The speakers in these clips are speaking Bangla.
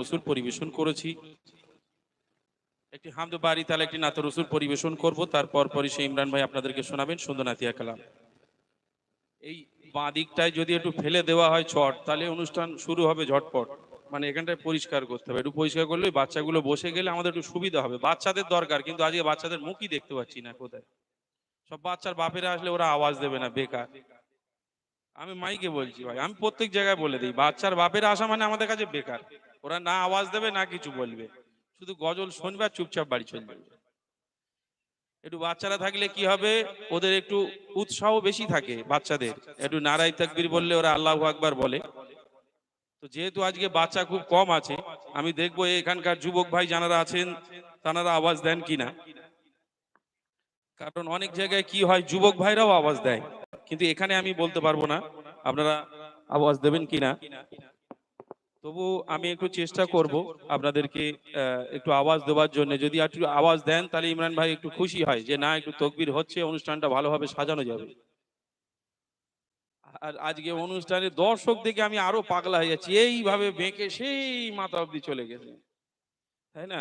রসুল পরিবেশন করেছি। একটি হামদ বাড়ি তাহলে একটি নাত রসুল পরিবেশন করব তারপর পরই সে ইমরান ভাই আপনাদেরকে শোনাবেন, সুন্দর নাতিয়া কালাম। এই বাঁ দিকটায় যদি একটু ফেলে দেওয়া হয় চট তাহলে অনুষ্ঠান শুরু হবে ঝটপট। মানে এখানটায় পরিষ্কার করতে হবে, একটু পরিষ্কার করলে বাচ্চাগুলো বসে গেলে আমাদের একটু সুবিধা হবে। বাচ্চাদের দরকার, কিন্তু আজকে বাচ্চাদের মুখই দেখতে পাচ্ছি না কোথায়। সব বাচ্চার বাপেরা আসলে ওরা আওয়াজ দেবে না, বেকার। আমি মাইকে বলছি ভাই, আমি প্রত্যেক জায়গায় বলে দিই, বাচ্চার বাপের আসা মানে আমাদের কাছে বেকার। ওরা না আওয়াজ দেবে, না কিছু বলবে। শুধু গজল শুনবে আর চুপচাপ বাড়ি চলে যাবে। একটু বাচ্চারা থাকলে কি হবে? ওদের একটু উৎসাহ বেশি থাকে বাচ্চাদের। একটু নারাই তাকবির বললে ওরা আল্লাহ আকবার বলে। তো যেহেতু আজকে বাচ্চা খুব কম আছে, আমি দেখব এখানকার যুবক ভাই যারা আছেন তারা আওয়াজ দেন কিনা? কারণ অনেক জায়গায় কি হয়, যুবক ভাইরাও আওয়াজ দেয়। কিন্তু এখানে আমি বলতে পারব না। আপনারা আওয়াজ দেবেন কিনা? তবু আমি একটু চেষ্টা করব আপনাদেরকে একটু আওয়াজ দেওয়ার জন্য। যদি একটু আওয়াজ দেন, তাহলে ইমরান ভাই একটু খুশি হয় যে, না, একটু তকবির হচ্ছে, অনুষ্ঠানটা ভালোভাবে সাজানো যাবে। আর আজকে অনুষ্ঠানে দর্শক দেখে আমি আরও পাগলা হয়ে যাচ্ছি। এইভাবে বেঁকে সেই মাথা অব্দি চলে গেছে। তাই না?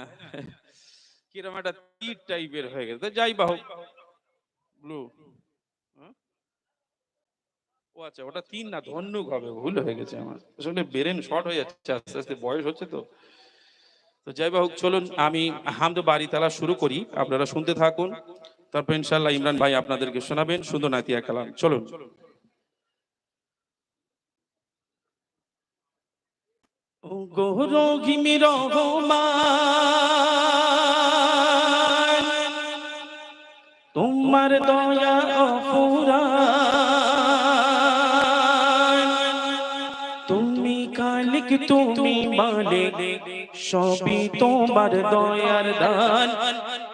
কিরম একটা তীর টাইপের হয়ে গেছে। যাই বা হোক ব্লু ও আচ্ছা ওটা তিন না ধন্যুক হবে ভুল হয়ে গেছে আমার। আসলে ব্রেন শর্ট হয়ে যাচ্ছে আস্তে আস্তে বয়স হচ্ছে তো। তো যাই হোক চলুন আমি হামদ বাড়ি তালা শুরু করি। আপনারা শুনতে থাকুন। তারপর ইনশাল্লাহ ইমরান ভাই আপনাদেরকে শোনাবেন সুন্দর নাতিয়া কালাম। চলুন। ও রহমান তোমার দয়া তুমি মালিক, সবই তোমার দয়ার দান।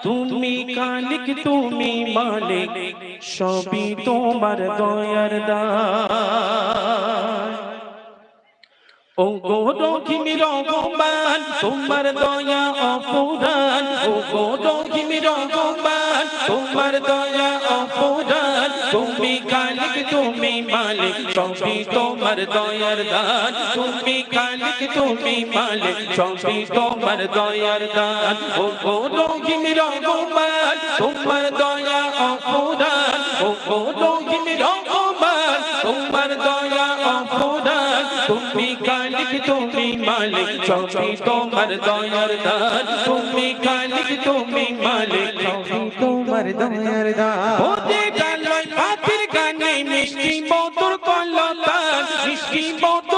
তুমি কালিক তুমি মালিক, সবই তোমার দয়ার দান। ও গো রহিম রহমান তোমার দয়া অপুরান ও গো রহিম রহমান তোমার দয়া অপুরান তুমি কালিক তুমি মালিক, সবই তোমার দয়ার দান। তুমি কালিক তুমি মালিক, সবই তোমার দয়ার দান। ও গো রহিম রহমান, তোমার দয়া অপুরান ও গো রহিম রহমান, তোমার দয়া অপুরান তুমি কালিক তুমি মালিক চৌকি তোমার দয়ার দান। তুমি কালিক তুমি মালিক চৌকি তোমার দয়ার দান। ওতে কালয় পাতির গানে মিষ্টি, মধুর কলতা, মিষ্টি, মধুর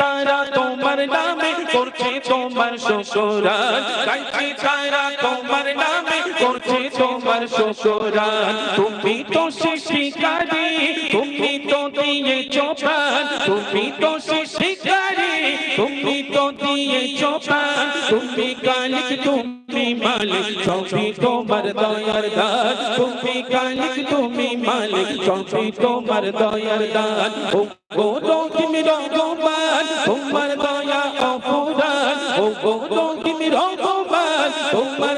তারা তোমার নামে করছে তোমার শুকরান। গাইছে তারা তোমার নামে করছে তোমার শুকরান। তুমি তো শিকারি তুমি তো দিয়ে চোপান। তুমি তো শিকারি তুমি তো দিয়ে চোপান। তুমি কালিক তুমি মালিক, সবই তোমার দয়ার দান তুমি কালিক, তুমি মালিক, সবই তোমার দয়ার দান ও গো তুমি রঘুমান তোমার দয়া অপুরান ও গো তুমি রঘুমান তোমার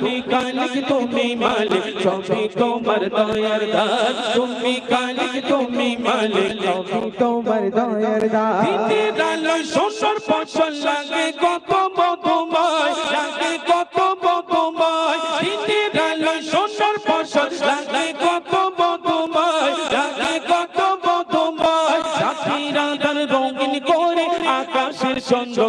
তুমি কালিক তুমি মালিক, সবই তোমার দয়ার দান তুমি কালিক তুমি মালিক, সবই তোমার দয়ার দান দিতে ডালো সোনার ফসল লাগে কত মধুময়, লাগে কত মধুময়। দিতে ডালো সোনার ফসল লাগে কত মধুময়, লাগে কত মধুময়। সাথী রাধার রঙিন করে আকাশের চন্দ্র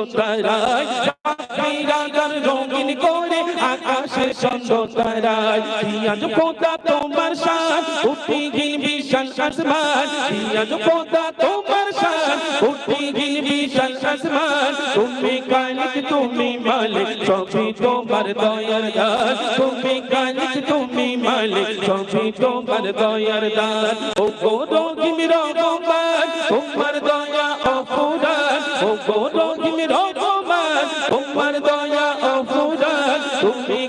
পিয়াজ পোতা তোমার সাথ উঠি গিল বিশাল আসমান পিয়াজ পোতা তোমার সাথ উঠি গিল বিশাল আসমান তুমি কালিক তুমি মালিক সবই তোমার দয়ার দান তুমি কালিক তুমি মালিক সবই তোমার দয়ার দান ও গো রহিম রহমান তোমার দয়া অপুরান ও তুমি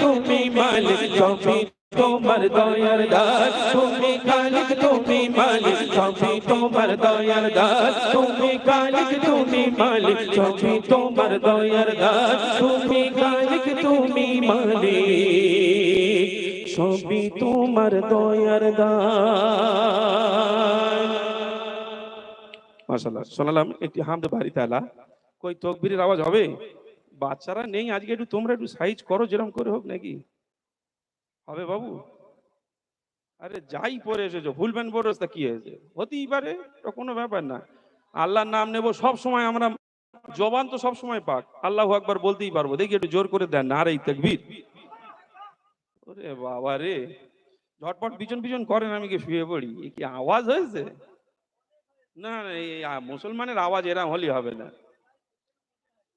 তুমি মালিক সবই তোমার দয়ার দান তুমি কালিক তুমি মালিক সবই তোমার দয়ার দান তুমি কালিক তুমি মালিক সবই তোমার দয়ার দান তুমি কালিক তুমি মালিক, সবই তোমার দয়ার দান মাশাআল্লাহ, শোনালাম একটি হামদ বাড়ি তালা কই তকবীরের আওয়াজ হবে? বাচ্চারা নেই আজকে, একটু তোমরা একটু সাইজ করো, যেরকম করে হোক নাকি? হবে বাবু? আরে যাই পরে এসেছ ভুলবেন বরস তা কি হয়েছে? হতেই পারে কোনো ব্যাপার না। আল্লাহর নাম নেব সব সময় আমরা, জবান তো সব সময় পাক। আল্লাহ একবার বলতেই পারব, দেখি একটু জোর করে দেন না এই তাকবীর। ওরে বাবা রে, ঝটপট পিছন পিছন করেন, আমি কি শুয়ে পড়ি? কি আওয়াজ হয়েছে? না না, এই মুসলমানের আওয়াজ এরম হলেই হবে না।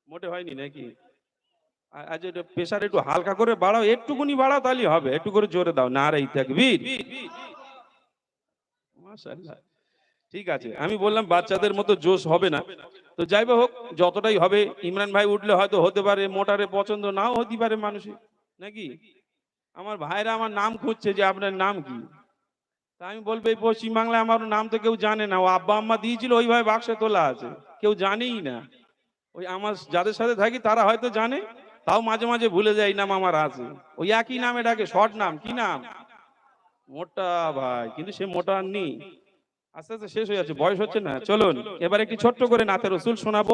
মোটে হয়নি নাকি? আজ এটা প্রেশার একটু হালকা করে বাড়াও, একটুকুনি বাড়াও তাহলেই হবে, একটু করে জোরে দাও, না রে মাশাআল্লাহ। ঠিক আছে, আমি বললাম বাচ্চাদের মতো জোশ হবে না। তো যাই হোক, যতটাই হবে, ইমরান ভাই উঠলে হয়তো হতে পারে, মোটারে পছন্দ নাও হতে পারে মানুষের, নাকি? আমার ভাইরা আমার নাম খুঁজছে যে আপনার নাম কি? তা আমি বলব, এই পশ্চিমবাংলায় আমার নাম তো কেউ জানে না। ও আব্বা আম্মা দিয়েছিল, ওইভাবে বাক্সে তোলা আছে। কেউ জানেই না। ওই আমার যাদের সাথে থাকি তারা হয়তো জানে, তাও মাঝে মাঝে ভুলে যায় নাম আমার আছে ওই একই নামে ডাকে, শর্ট নাম, কি নাম? মোটা ভাই, কিন্তু সে মোটা নেই আস্তে আস্তে শেষ হয়ে যাচ্ছে, বয়স হচ্ছে না। চলুন, এবার একটি ছোট্ট করে নাথের রসুল শোনাবো।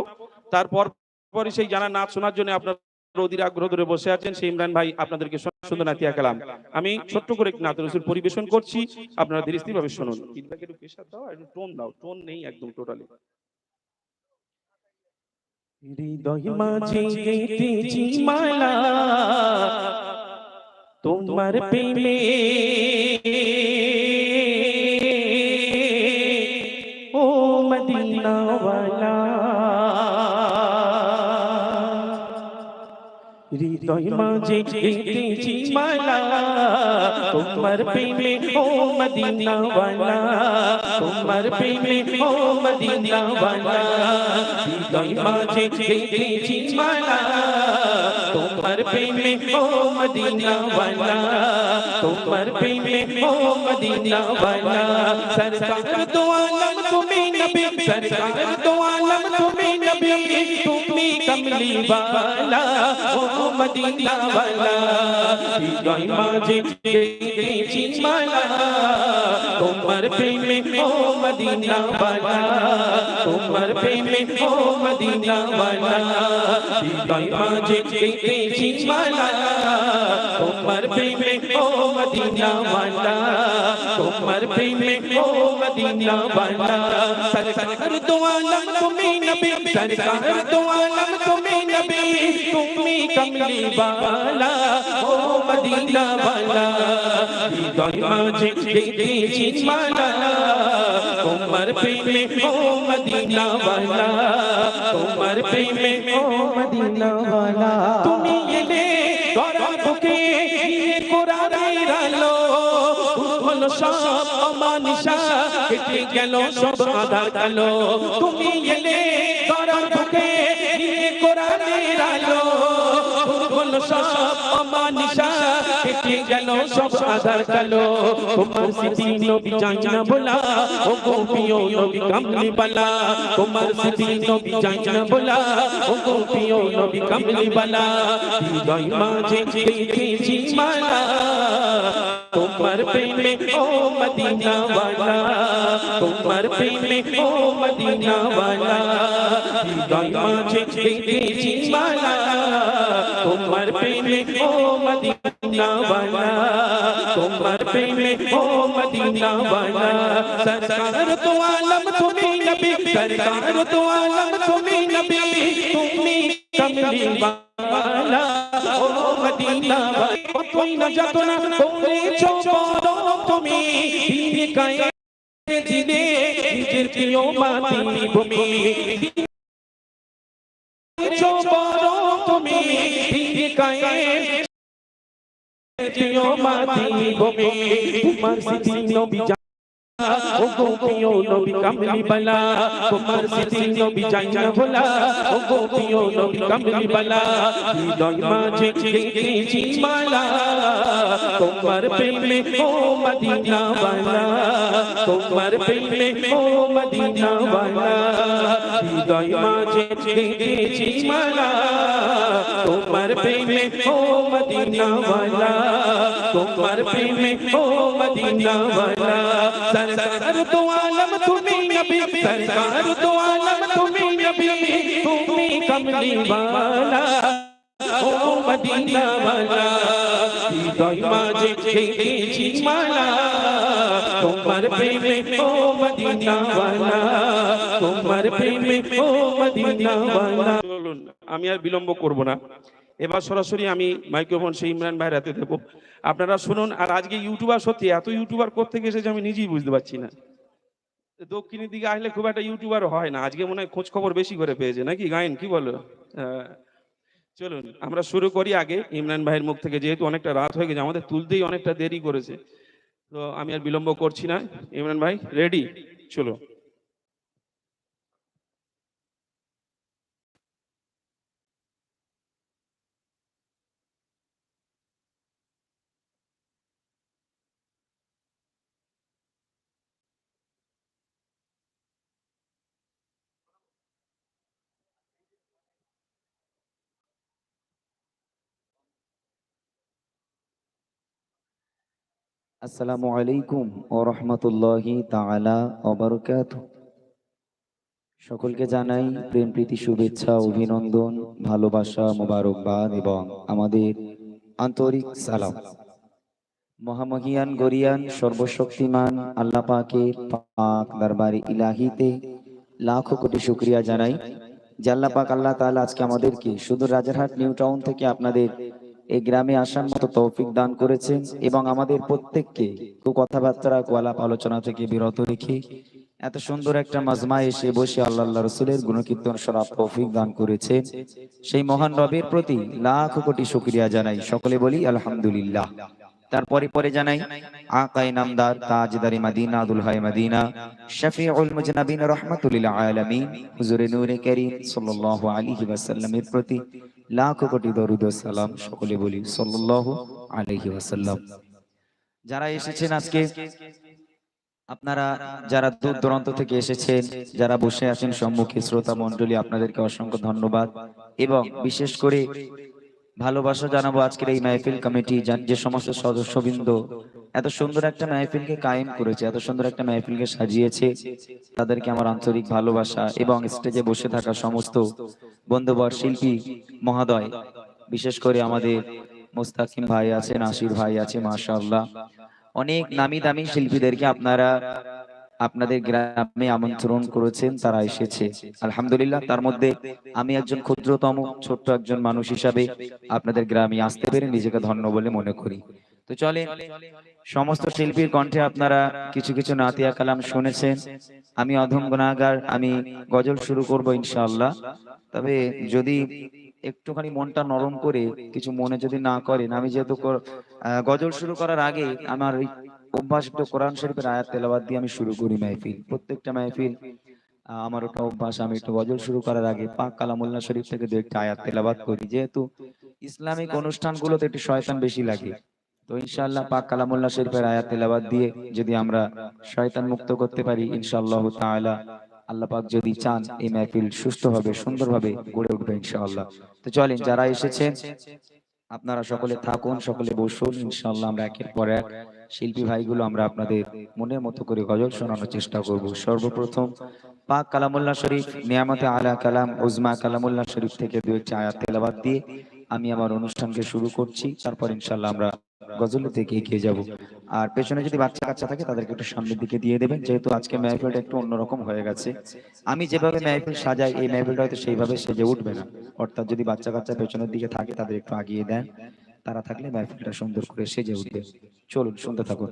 তারপর পরে সেই জানা নাচ শোনার জন্য আপনার অধীর আগ্রহ ধরে বসে আছেন সেই ইমরান ভাই, আপনাদেরকে সুন্দর নাতিয়া কালাম। আমি ছোট্ট করে নাথের রসুল পরিবেশন করছি, আপনারা ধীরে স্থির ভাবে শুনুন টোন দাও টোন নেই একদম টোটালি হৃদয় মাঝে গেঁথেছি মালা তোমার প্রেমে ও মদিনাওয়ালা হৃদয় মাঝে গেঁথেছি মালা তোমার প্রেমে ও মদিনাওয়ালা তোমার প্রেমে ও মদিনাওয়ালা হৃদয় মাঝে গেঁথেছি মালা তোমার প্রেমে ও মদিনাওয়ালা তোমার প্রেমে ও মদিনাওয়ালা সরকার তো আলম তুমি নবী সরকার তো আলম তুমি নবী তুমি কমলি वाला ও মদিনাওয়ালা বিজয় মাঝে দেখেছি মালা। তোমার প্রেমে ও মদিনাওয়ালা তোমার প্রেমে ও মদিনাওয়ালা বিজয় মাঝে দেখেছি মালা। তোমার প্রেমে ও মদিনাওয়ালা তোমার প্রেমে ও মদিনাওয়ালা সরকার দোয়ালা তুমি নবী। সরকার দোয়ালা তুমি নবী। তুমি কমলি বালা, ও মদিনা বালা, হৃদয় মাঝে দেখেছি মালা বালা, তোমার প্রেমে, ও তুমি এলে বুকে কোরআনের আলো হলো সব অমানিশা, কেটে গেল সব আধা কালো। তুমি এলে নিয়ে কোরআনের আলো। হলো সব অমানিসা কেটে গেল সব আধার কালো। তোমার স্মৃতি নবী চাই না বলা। ও গোপিও নবী কামলি বালা। তোমার স্মৃতি নবী চাই না বলা। ও গোপিও নবী কামলি বালা। হৃদয় মাঝে গেঁথেছি মালা। তোমার প্রেমে ও মদিনা वाला তোমার প্রেমে ও মদিনা वाला হৃদয় মাঝে গেঁথেছি মালা তোমার প্রেমে ও মদিনা वाला তোমার প্রেমে ও মদিনা वाला সরকার তো আলম তুমি নবী সরকার তো আলম তুমি নবী তুমি কমলি वाला ও মদিনা वाला কতই না যাত না করেছ বড় তুমি। দিন কায়ে দিনে নিজের প্রিয় মাতৃভূমি করেছ বড় তুমি। দিন কায়ে প্রিয় মাতৃভূমি তোমার স্মৃতি নবী ও গোপিও নবী কামলি বালা, তোমার স্মৃতি নবী যাই না ভোলা। ও গোপিও নবী কামলি বালা মদিনা বালা, তোমার প্রেমে ও মদিনা বালা। হৃদয় মাঝে গেঁথেছি মালা তোমার প্রেমে ও মদিনাওয়ালা। তোমার প্রেমে ও মদিনাওয়ালা। সরকার তো আলম, তুমি নবী। সরকার তো আলম, তুমি নবী। তুমি কমলি वाला ও মদিনাওয়ালা হৃদয় মাঝে গেঁথেছি মালা। তোমার প্রেমে ও মদিনাওয়ালা তোমার প্রেমে ও মদিনাওয়ালা চলুন আমি আর বিলম্ব করব না। এবার সরাসরি আমি মাইক্রোফোন সেই ইমরান ভাইয়ের হাতে দেবো। আপনারা শুনুন আর আজকে ইউটিউবার সত্যি এত ইউটিউবার করতে এসেছে আমি নিজেই বুঝতে পারছি না। দক্ষিণের দিকে আসলে খুব একটা ইউটিউবার হয় না। আজকে মনে হয় খোঁজ খবর বেশি করে পেয়েছে নাকি গায়েন কি বলো? আহ, চলুন, আমরা শুরু করি আগে। ইমরান ভাইয়ের মুখ থেকে যেহেতু অনেকটা রাত হয়ে গেছে, আমাদের তুলতেই অনেকটা দেরি করেছে। তো আমি আর বিলম্ব করছি না। ইমরান ভাই রেডি চলো। আসসালামু আলাইকুম ও রহমতুল্লাহি তাআলা অবরকাত সকলকে জানাই প্রেম, প্রীতি, শুভেচ্ছা, অভিনন্দন, ভালোবাসা, মোবারকবাদ এবং আমাদের আন্তরিক সালাম। মহামহিয়ান, গরিয়ান, সর্বশক্তিমান আল্লাহ পাকের পাক দরবারে ইলাহিতে লাখো কোটি শুক্রিয়া জানাই। যে আল্লাহ পাক আল্লাহ তাআলা আজকে আমাদেরকে শুধু রাজারহাট, নিউ টাউন থেকে আপনাদের এই গ্রামে আসার মতো তৌফিক দান করেছেন এবং আমাদের প্রত্যেককে কথাবার্তা কোয়ালাপ আলোচনা থেকে বিরত রেখে এত সুন্দর একটা মাজমা এসে বসে আল্লাহ রসুলের গুণকীর্তন শরাব তৌফিক দান করেছে সেই মহান রবের প্রতি লাখ কোটি শুক্রিয়া জানাই। সকলে বলি, আলহামদুলিল্লাহ। তারপরে পরে জানাই, আকাই নামদার তাজদারি মাদিনা আদুল হাই মাদিনা, শফিউল মুজনাবিন রহমাতুল আলামিন, হুজুরে নূরে করিম সাল্লাল্লাহু আলাইহি ওয়াসাল্লামের প্রতি লাখ কোটি দরুদ ও সালাম সকলে বলি সাল্লাল্লাহু আলাইহি ওয়াসাল্লাম। যারা এসেছেন আজকে, আপনারা যারা দূর দূরান্ত থেকে এসেছেন, যারা বসে আছেন সম্মুখে শ্রোতা মণ্ডলী, আপনাদেরকে অসংখ্য ধন্যবাদ। এবং বিশেষ করে ভালোবাসা জানাব আজকের এই মাহফিল কমিটি যে সমস্ত সদস্যবৃন্দ এত সুন্দর একটা মাহফিলকে কায়েম করেছে, এত সুন্দর একটা মাহফিলকে সাজিয়েছে, তাদেরকে আমার আন্তরিক ভালোবাসা এবং স্টেজে বসে থাকা সমস্ত বন্ধুবর, শিল্পী, মহোদয়, বিশেষ করে আমাদের মোস্তাকিম ভাই আছেন, আশির ভাই আছে, মাশাআল্লাহ। অনেক নামি দামি শিল্পীদেরকে আপনারা আপনাদের গ্রামে আমন্ত্রণ করেছেন তারা এসেছে। আলহামদুলিল্লাহ তার মধ্যে আমি একজন ক্ষুদ্রতম ছোট্ট একজন মানুষ হিসাবে আপনাদের গ্রামে আসতে পেরে নিজেকে ধন্য বলে মনে করি। তো চলে সমস্ত শিল্পীর কণ্ঠে আপনারা কিছু কিছু নাতিয়া কালাম শুনেছেন। আমি অধম গুণাগার আমি গজল শুরু করব ইনশাআল্লাহ। তবে যদি একটুখানি মনটা নরম করে কিছু মনে যদি না করেন আমি যেহেতু গজল শুরু করার আগে আমার ওই অভ্যাস কোরআন শরীফের আয়াত তেলাবাদ দিয়ে আমি শুরু করি মাহফিল। প্রত্যেকটা মাহফিল আমার ওটা অভ্যাস আমি একটু গজল শুরু করার আগে পাক কালামুল্লাহ শরীফ থেকে দু একটা আয়াত তেলাবাদ করি। যেহেতু ইসলামিক অনুষ্ঠানগুলোতে একটু শয়তান বেশি লাগে। তো ইনশাআল্লাহ পাক কালামুল্লাহ শরীফের আয়াত তেলাবাদ দিয়ে যদি আমরা শয়তান মুক্ত করতে পারি ইনশাআল্লাহ তাআলা আল্লাহ পাক যদি চান এই মাহফিল সুষ্ঠুভাবে সুন্দরভাবে গড়ে উঠবে ইনশাআল্লাহ। তো চলেন যারা এসেছেন আপনারা সকলে থাকুন সকলে বসুন ইনশাআল্লাহ আমরা একের পর এক শিল্পী ভাইগুলো আমরা আপনাদের মনের মতো করে গজল শোনানোর চেষ্টা করব। সর্বপ্রথম পাক কালামুল্লাহ শরীফ নিয়ামতে আলা কালাম উজমা কালামুল্লাহ শরীফ থেকে দুই একটি আয়াত তেলাবাদ দিয়ে আমি আমার অনুষ্ঠানকে শুরু করছি। তারপর ইনশাআল্লাহ আমরা গজলের দিকে এগিয়ে যাব। আর পেছনে যদি বাচ্চা কাচ্চা থাকে তাদেরকে একটু সামনের দিকে দিয়ে দেবেন। যেহেতু আজকে মেহফিলটা একটু অন্যরকম হয়ে গেছে। আমি যেভাবে মেহফিল সাজাই এই মেহফিলটা হয়তো সেইভাবে সেজে উঠবে না। অর্থাৎ যদি বাচ্চা কাচ্চা পেছনের দিকে থাকে তাদের একটু আগিয়ে দেন তারা থাকলে মেহফিলটা সুন্দর করে সেজে উঠবে। চলুন শুনতে থাকুন।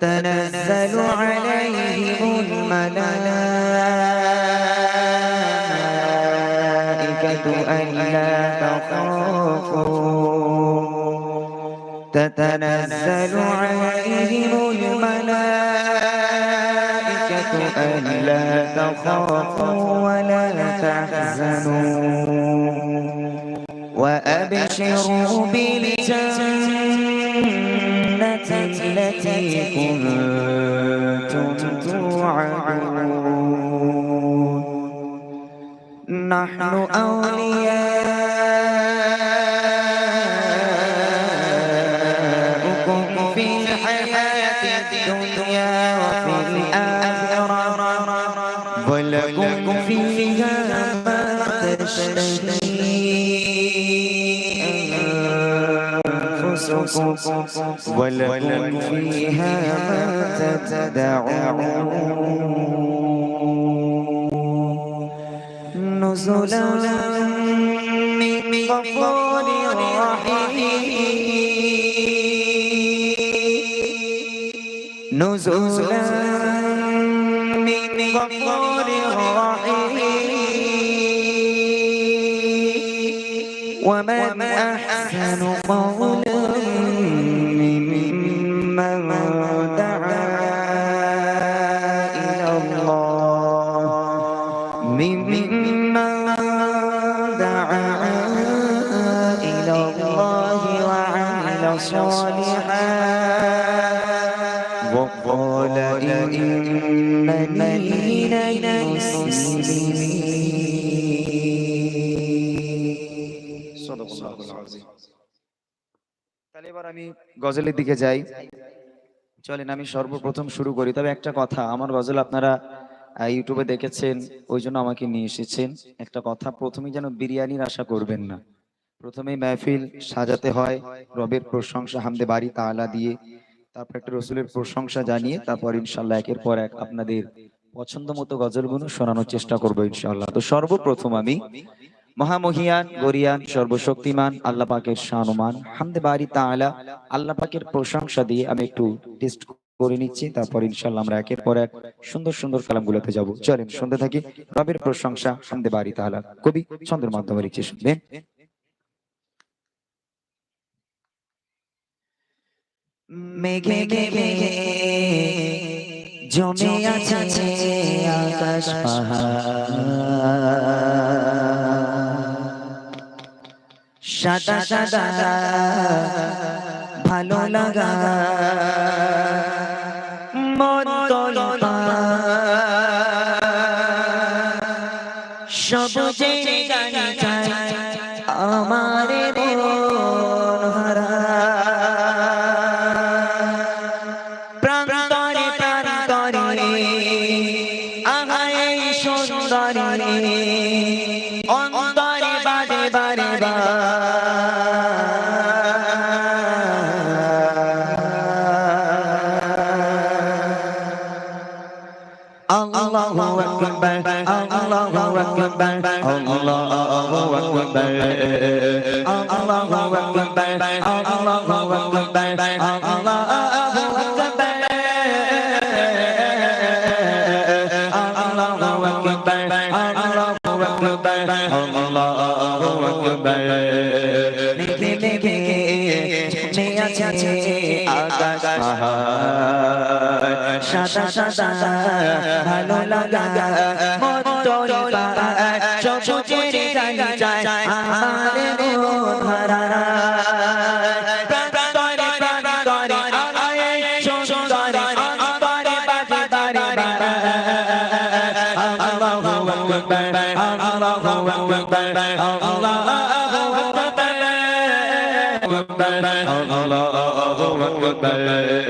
تتنزل عليهم الملائكة ألا تخافوا. تتنزل عليهم الملائكة ألا تخافوا ولا تحزنوا. وأبشروا بالجنة نحن أولياؤكم في الحياة الدنيا وفي الآخرة. ولكم فيها ما تشتهي ولكم نزلا من غفور رحيم نزلا من غفور رحيم ومن أحسن قولا তাহলে এবার আমি গজলের দিকে যাই। চলেন, আমি সর্বপ্রথম শুরু করি। তবে একটা কথা, আমার গজল আপনারা ইউটিউবে দেখেছেন, ওই জন্য আমাকে নিয়ে এসেছেন। একটা কথা, প্রথমেই যেন বিরিয়ানির আশা করবেন না। প্রথমেই মেহফিল সাজাতে হয়, রবের প্রশংসা, হামদে বাড়ি তাআলা দিয়ে। তারপর একটা রসুলের প্রশংসা জানিয়ে, তারপর ইনশাল্লাহ একের পর এক আপনাদের পছন্দ মতো গজলগুলো শোনানোর চেষ্টা করব ইনশাল্লাহ তো সর্বপ্রথম আমি মহামহিয়ান গরিয়ান সর্বশক্তিমান আল্লাহ পাকের শানুমান হামদে বাড়ি তাআলা আল্লাহ পাকের প্রশংসা দিয়ে আমি একটু টেস্ট করে নিচ্ছি। তারপর ইনশাল্লাহ আমরা একের পর এক সুন্দর সুন্দর কালামগুলোতে যাব। চলেন শুনতে থাকি রবের প্রশংসা হামদে বাড়ি তাআলা। কবি ছন্দের মাধ্যমে লিখছে শুনবেন? মেঘে মেঘে জমে আছে আকাশ সাদা সাদা ভালো লাগা। Allahu Akbar Allahu Akbar Allahu Akbar Allahu Akbar Allahu Akbar sa ta sa sa hà nội la ga môn tôi ta cho cho chế đi chạy chạy à đi đi thà ra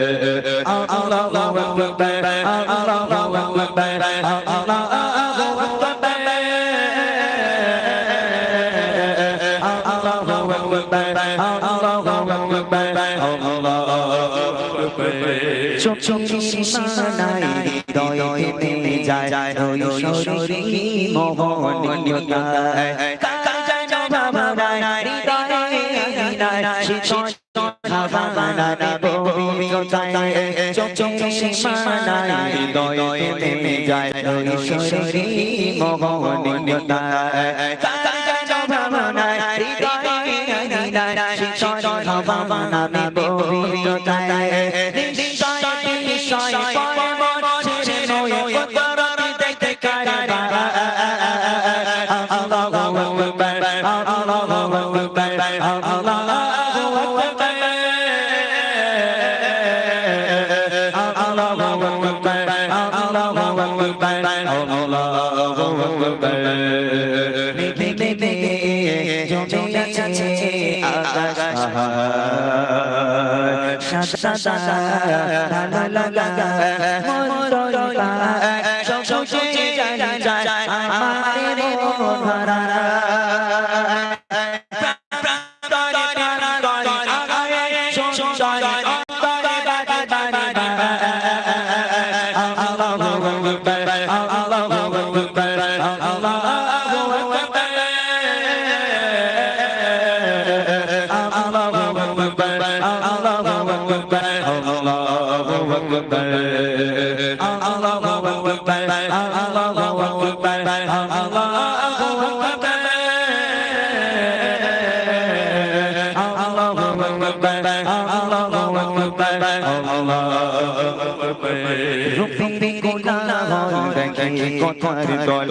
Allah সাদা সাদা ভালো লাগা মতরি সবুজের গানি চায় আমার মন হারা প্রান্তরে প্রান্তরে আয় সুন্দর অন্তরে বাজে বারে আল্লাহু আকবার আল্লাহু আকবার আল্লাহু চোখের দয়ে যায় শরীর মোহনীয়তায় কাল যেন ভাবনায় হৃদয়ে শীতল ভাবনায় পবিত্রতায় চোখের সীমানায় হৃদয় থেমে যায় শরীর মোহনীয়তায় কাঞ্চন সাদা রূপে গোলা দেখে কথার দল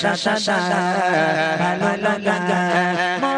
সাদা সাদা ভালো লাগা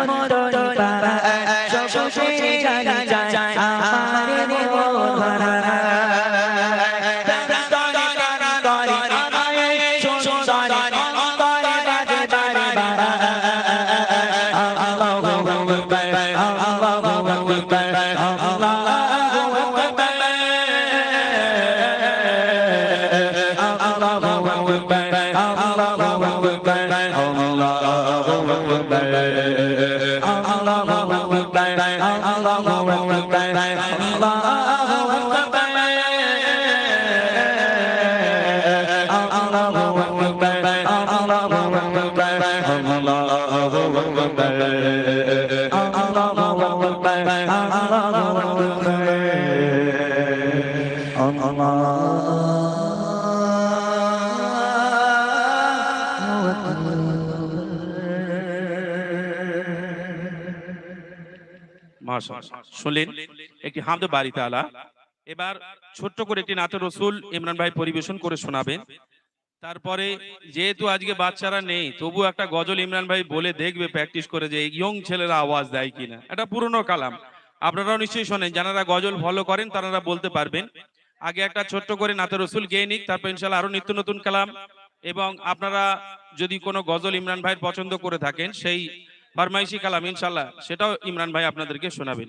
শুনলেন, একটি হামদে বাড়ি তালা এবার ছোট্ট করে একটি নাতের রসুল ইমরান ভাই পরিবেশন করে শোনাবেন। তারপরে, যেহেতু আজকে বাচ্চারা নেই, তবু একটা গজল ইমরান ভাই বলে দেখবে প্র্যাকটিস করে যে ইয়ং ছেলেরা আওয়াজ দেয় কিনা। এটা পুরনো কালাম। আপনারাও নিশ্চয়ই শোনেন যারা গজল ফলো করেন তারা বলতে পারবেন। আগে একটা ছোট্ট করে নাতের রসুল গেয়ে নিক, তারপর ইনশাল্লাহ আরও নিত্য নতুন কালাম। এবং আপনারা যদি কোনো গজল ইমরান ভাইয়ের পছন্দ করে থাকেন, সেই ফরমাইশি কালাম ইনশাল্লাহ সেটাও ইমরান ভাই আপনাদেরকে শোনাবেন।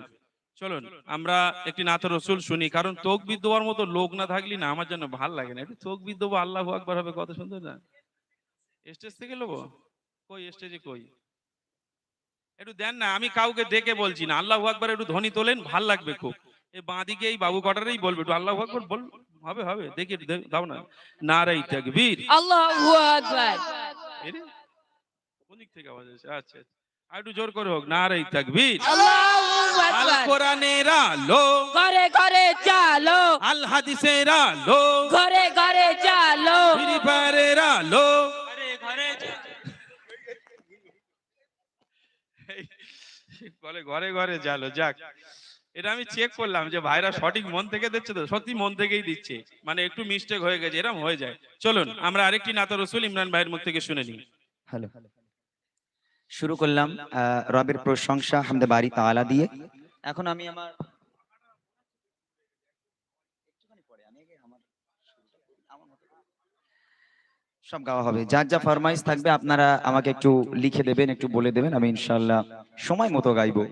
চলুন আমরা একটি নাথ রসুল শুনি কারণ তোক বিদ্যবার মতো লোক না থাকলি না আমার জন্য ভালো লাগে না। একটু তোক বিদ্যব আল্লাহ আকবার হবে কত সুন্দর না? স্টেজ থেকে লোবো কই স্টেজে কই? একটু দেন না আমি কাউকে দেখে বলছি না। আল্লাহ আকবার একটু ধ্বনি তোলেন ভালো লাগবে খুব। এই বাঁদিকে এই বাবু কটারেই বলবে একটু আল্লাহ আকবার বল হবে হবে দেখি দাও না। নারাই তাকবীর। আল্লাহু আকবার। কোন দিক থেকে আওয়াজ আসছে আচ্ছা আচ্ছা। আর একটু জোর করে হোক তাকবীর। আল কোরআনের আলো। ঘরে ঘরে চালো। আল হাদিসের আলো। ঘরে ঘরে চালো। ফ্রি ফায়ারের আলো। এই বলে ঘরে ঘরে জালো যাক। এটা আমি চেক করলাম যে ভাইরা সঠিক মন থেকে দিচ্ছে তো? সত্যি মন থেকেই দিচ্ছে। মানে একটু মিস্টেক হয়ে গেছে এরকম হয়ে যায়। চলুন আমরা আরেকটি নাত রসুল ইমরান ভাইয়ের মুখ থেকে শুনে নিই। হ্যালো। শুরু করলাম রবের প্রশংসা হামদে বাড়ি তালা দিয়ে। এখন আমি আমার সব গাওয়া হবে। যার যা ফরমাইশ থাকবে, আপনারা আমাকে একটু লিখে দেবেন, একটু বলে দেবেন, আমি ইনশাল্লাহ সময় মতো গাইবো।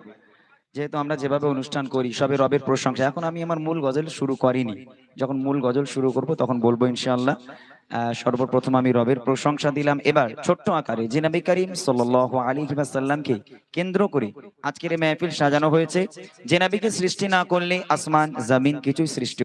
যেহেতু আমরা যেভাবে অনুষ্ঠান করি, সবে রবের প্রশংসা। এখন আমি আমার মূল গজল শুরু করিনি। যখন মূল গজল শুরু করব, তখন বলব ইনশাআল্লাহ সর্বপ্রথম আমি রবের প্রশংসা দিলাম। এবার ছোট্ট আকারে জিনাবি করিম সাল আলী সাল্লামকে কেন্দ্র করে আজকের মেহফিল সাজানো হয়েছে। জেনাবিকে সৃষ্টি না করলে আসমান, জামিন কিছুই সৃষ্টি